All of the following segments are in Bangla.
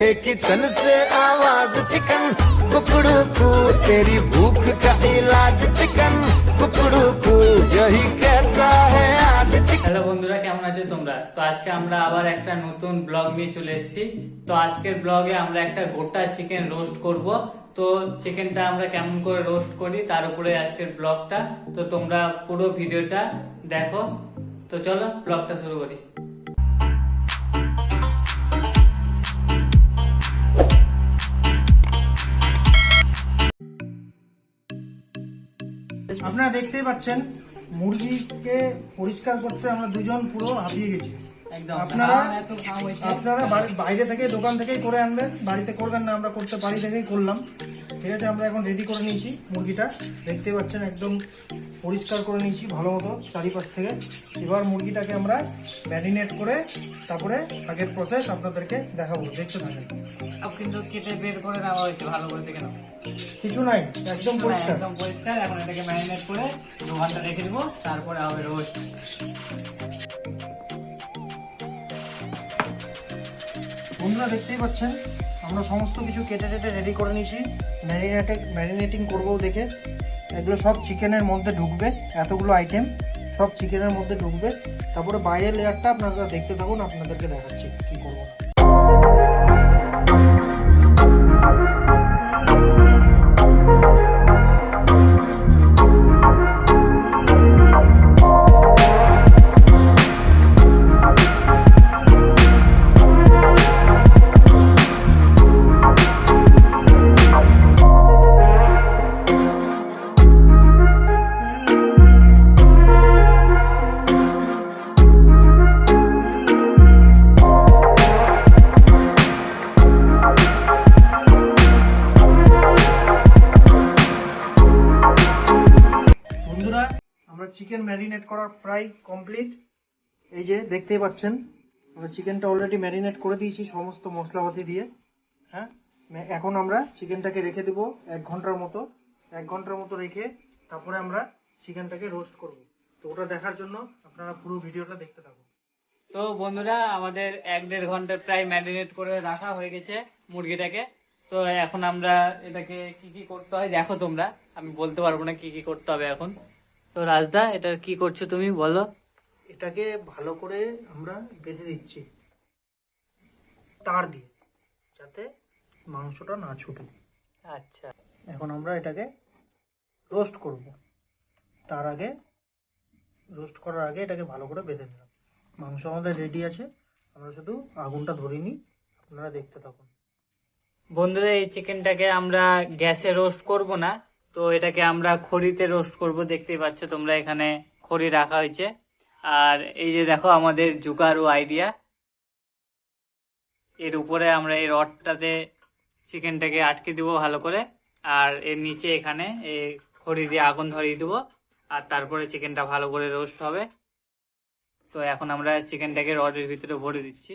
किचन से आवाज चिकन कुकड़ू कू तेरी भूख का इलाज चिकन कुकड़ू कू यही कहता है आज चिकन হ্যালো বন্ধুরা কেমন আছো তোমরা তো আজকে আমরা আবার একটা নতুন ব্লগ নিয়ে চলে এসেছি তো আজকের ব্লগে আমরা একটা গোটা চিকেন রোস্ট করব তো চিকেনটা আমরা কেমন করে রোস্ট করি তার উপরে আজকের ব্লগটা তো তোমরা পুরো ভিডিওটা দেখো তো চলো ব্লগটা শুরু করি আপনারা দেখতেই পাচ্ছেন মুরগিকে পরিষ্কার করতে আমরা দুজন পুরো হাঁপিয়ে গেছি। আপনারা আপনারা বাইরে থেকে দোকান থেকেই করে আনবেন বাড়িতে করবেন না আমরা করতে বাড়ি থেকেই করলাম। ঠিক আছে আমরা এখন রেডি করে নিয়েছি মুরগিটা। দেখতে পাচ্ছেন একদম পরিষ্কার করে নিয়েছি ভালো মতো চারিপাশ থেকে। এবার মুরগিটাকে আমরা ম্যারিনেট করে তারপরে আগের প্রসেস আপনাদেরকে দেখাবো। দেখতে থাকেন। সব কিন্তু কেটে বের করে নেওয়া হয়েছে ভালো করে দেখে নাও। কিছু নাই একদম পরিষ্কার। একদম পরিষ্কার। এখন এটাকে ম্যারিনেট করে দু ঘণ্টা রেখে দিব তারপরে হবে রোস্ট বন্ধুরা দেখতেই পাচ্ছেন আমরা সমস্ত কিছু কেটে টেটে রেডি করে নিয়েছি। ম্যারিনেটে ম্যারিনেটিং করব দেখে। এগুলো সব চিকেনের মধ্যে ঢুকবে এতগুলো আইটেম সব চিকেনের মধ্যে ঢুকবে। তারপরে বাইরের লেয়ারটা আপনারা দেখতে থাকুন আপনাদেরকে দেখাচ্ছি কী করব। ম্যারিনেট করা প্রায় কমপ্লিট এই যে দেখতেই পাচ্ছেন, আমরা চিকেনটা অলরেডি ম্যারিনেট করে দিয়েছি সমস্ত মশলাপাতি দিয়ে হ্যাঁ? এখন আমরা চিকেনটাকে রেখে দেবো এক ঘণ্টার মতো। এক ঘণ্টার মতো রেখে তারপরে আমরা চিকেনটাকে রোস্ট করব। তো ওটা দেখার জন্য আপনারা পুরো ভিডিওটা দেখতে থাকুন। তো বন্ধুরা, আমাদের এক দেড় ঘণ্টা প্রায় ম্যারিনেট করে রাখা হয়ে গেছে মুরগিটাকে। তো এখন আমরা এটাকে কি কি করতে হয়, দেখো তোমরা। আমি বলতে পারব না কি কি করতে হবে এখন। তো রাজদা এটা কি করছ তুমি? বলো। এটাকে ভালো করে আমরা বেঁধে দিচ্ছি। তার দিয়ে যাতে মাংসটা না ছুটে। আচ্ছা। এখন আমরা এটাকে রোস্ট করব। তার আগে রোস্ট করার আগে এটাকে ভালো করে বেঁধে নিলাম। মাংস আমাদের রেডি আছে। আমরা শুধু আগুনটা ধরিনি আপনারা দেখতে থাকুন। বন্ধুরা এই চিকেনটাকে আমরা গ্যাসে রোস্ট করব না। তো এটাকে আমরা খড়িতে রোস্ট করব, দেখতেই পাচ্ছ তোমরা এখানে খড়ি রাখা হয়েছে। আর এই যে দেখো আমাদের জুকারু আইডিয়া এর উপরে আমরা এই রডটাতে চিকেনটাকে আটকে দিব ভালো করে, আর এর নিচে এখানে এই খড়ি দিয়ে আগুন ধরিয়ে দিব, আর তারপরে চিকেনটা ভালো করে রোস্ট হবে। তো এখন আমরা চিকেনটাকে রডের ভিতরে ভরে দিচ্ছি।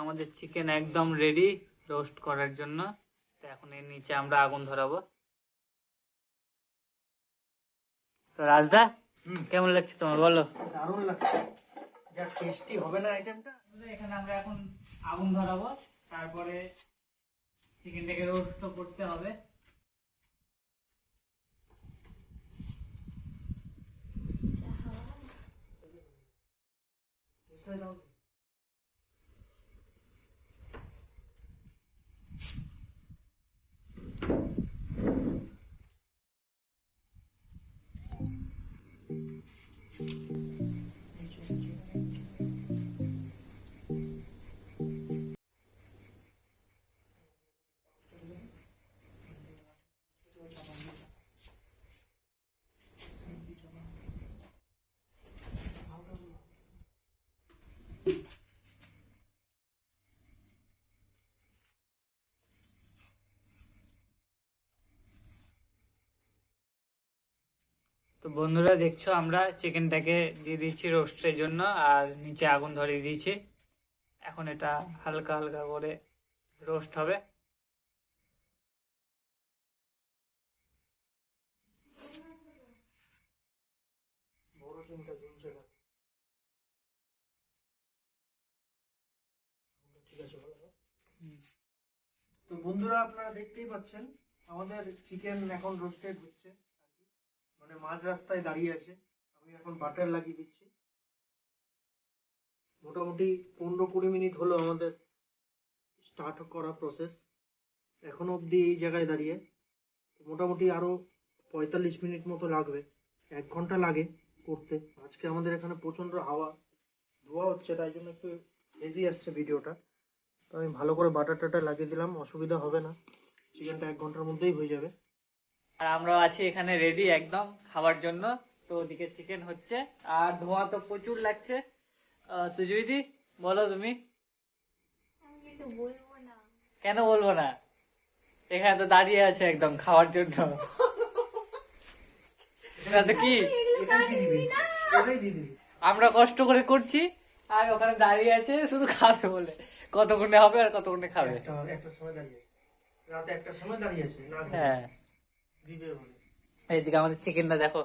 আমাদের চিকেন একদম রেডি রোস্ট করার জন্য। তো এখন এর নিচে আমরা আগুন ধরাবো। তো রাজদা কেমন লাগছে তোমার? বলো। দারুণ লাগছে। যা টেস্টি হবে না আইটেমটা এখানে আমরা এখন আগুন ধরাবো। তারপরে চিকেনটাকে রোস্ট করতে হবে। তো বন্ধুরা দেখছ আমরা চিকেনটাকে দিয়ে দিচ্ছি রোস্টের জন্য আর নিচে আগুন ধরিয়ে দিয়েছি এখন এটা হালকা হালকা করে রোস্ট হবে। তো বন্ধুরা আপনারা দেখতেই পাচ্ছেন আমাদের চিকেন এখন রোস্টেড হচ্ছে। মানে মাঝ রাস্তায় দাঁড়িয়ে আছে। আমি এখন বাটার লাগিয়ে দিচ্ছি। মোটামুটি পনেরো কুড়ি মিনিট হলো আমাদের স্টার্ট করা প্রসেস এখনও অবধি এই জায়গায় দাঁড়িয়ে। মোটামুটি আরও পঁয়তাল্লিশ মিনিট মতো লাগবে। এক ঘণ্টা লাগে করতে। আজকে আমাদের এখানে প্রচণ্ড হাওয়া, ধোয়া হচ্ছে, তাই জন্য একটু হেজি আসছে ভিডিওটা। তো আমি ভালো করে বাটার টাটার লাগিয়ে দিলাম, অসুবিধা হবে না। চিকেনটা এক ঘণ্টার মধ্যেই হয়ে যাবে। আর আমরাও আছি এখানে রেডি একদম খাবার জন্য। তো ওদিকে চিকেন হচ্ছে আর ধোঁয়া তো প্রচুর লাগছে। আহ, তো জুইদি বলো তুমি। আমি কিছু বলব না। কেন বলব না? এখানে তো দাঁড়িয়ে আছে একদম খাওয়ার জন্য। কি? আমরা কষ্ট করে করছি আর ওখানে দাঁড়িয়ে আছে শুধু খাবে বলে। কতক্ষণে হবে আর কতক্ষণে খাবে? একটা একটা সময় দাঁড়িয়ে রাতে একটার সময় দাঁড়িয়ে আছে হ্যাঁ। এইদিকে আমাদের চিকেনটা দেখো।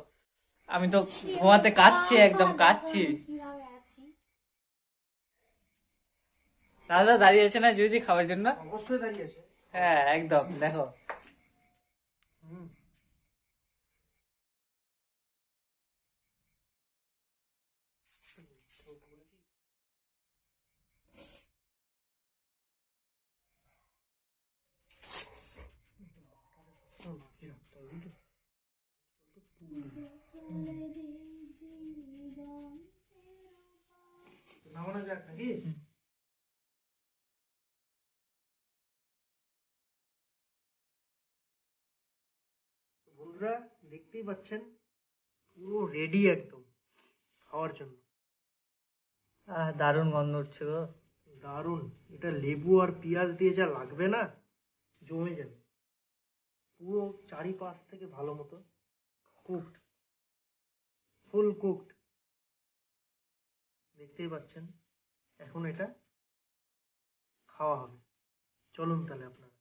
আমি তো ধোয়াতে কাচ্ছি একদম কাচ্ছি। দাদা দাঁড়িয়ে আছে না যদি খাওয়ার জন্য? অবশ্যই দাঁড়িয়ে আছে। হ্যাঁ একদম দেখো। হুম নামানো যাক নাকি বন্ধুরা দেখতেই পাচ্ছেন পুরো রেডি একদম খাওয়ার জন্য। দারুণ গন্ধ উঠছে গো। দারুণ। এটা লেবু আর পেঁয়াজ দিয়ে যা লাগবে না জমে যাবে। পুরো চারিপাশ থেকে ভালো মতো কুকড ফুল কুকড দেখতেই পাচ্ছেন এখন এটা খাওয়া হবে। চলুন তাহলে আপনারা।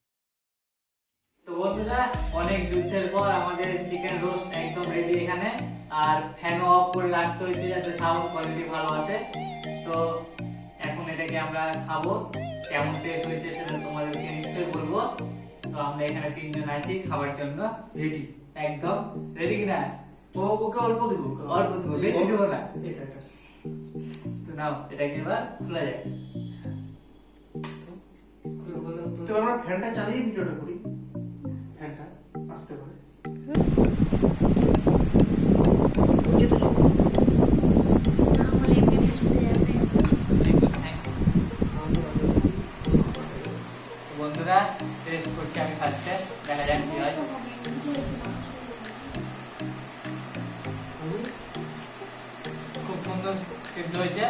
তো বন্ধুরা অনেক যুদ্ধের পর আমাদের চিকেন রোস্ট একদম রেডি এখানে। আর ফ্যানও অফ করে রাখতে হয়েছে যাতে সাউন্ড কোয়ালিটি ভালো আসে। তো এখন এটাকে আমরা খাব। কেমন টেস্ট হয়েছে সেটা তোমাদেরকে নিশ্চয়ই বলব। তো আমরা এখানে তিনজন আছি খাবার জন্য। রেডি একদম। রেডি কিনা? ও ওকে অল্প দেবো অল্প দেবো, বেশি দেবো না। এটা নাও এটাকে এবার খোলা যায় তো। আমরা ফ্যানটা চালিয়ে ভিডিওটা করি। ফ্যানটা আসতে পারে বন্ধুরা টেস্ট করছি আমি ফার্স্টে দেখা যাক কি হয়। খুব সুন্দর। সিদ্ধ হয়েছে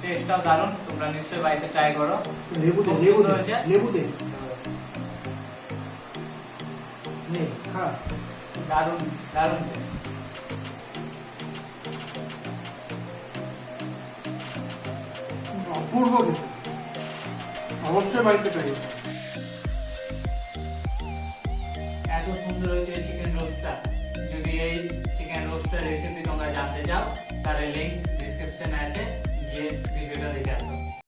টেস্টটাও দারুণ তোমরা নিশ্চয়ই বাড়িতে ট্রাই করো। লেবু দে লেবু দে লেবু দে। নে খা। দারুণ দারুণ। অপূর্ব অবশ্যই বাড়িতে ট্রাই এত সুন্দর হয়েছে চিকেন রোস্টটা যদি এই চিকেন রোস্টের রেসিপি তোমরা জানতে চাও তাহলে লিঙ্ক ডিসক্রিপশনে আছে গিয়ে ভিডিওটা দেখে আসো